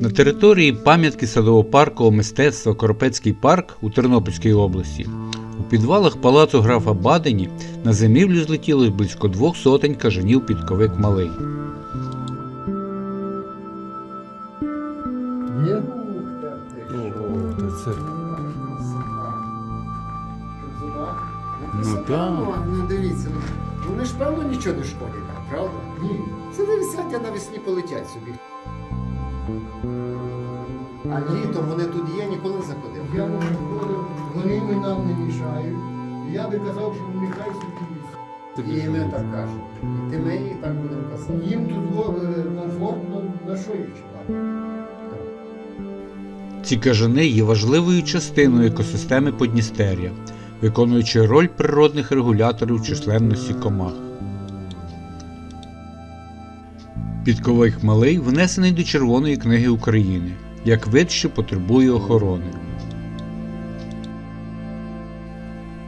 На території пам'ятки садово-паркового мистецтва Коропецький парк у Тернопільській області у підвалах палацу графа Бадені на зимівлю злетіло близько двох сотень кажанів підковик малий. Є? Ого, це. Ну, Ну так. Ну дивіться, ну ж певно нічого не шкодять, правда? Ні. Це не висять, а навесні полетять собі. А літом вони тут є, ніколи не заходили. Я не приходив, вони ми нам не мішають. Я би казав, що нехай собі. І ми так кажемо. І ти ми і так будемо казати. Їм тут е, комфортно на що їх чекати. Ці кажани є важливою частиною екосистеми Подністер'я, виконуючи роль природних регуляторів численності комах. Підковик малий внесений до Червоної книги України як вид, що потребує охорони.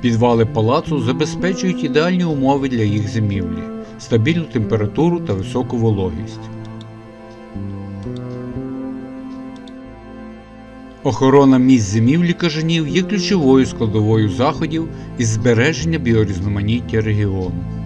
Підвали палацу забезпечують ідеальні умови для їх зимівлі, стабільну температуру та високу вологість. Охорона місць зимівлі кажанів є ключовою складовою заходів із збереження біорізноманіття регіону.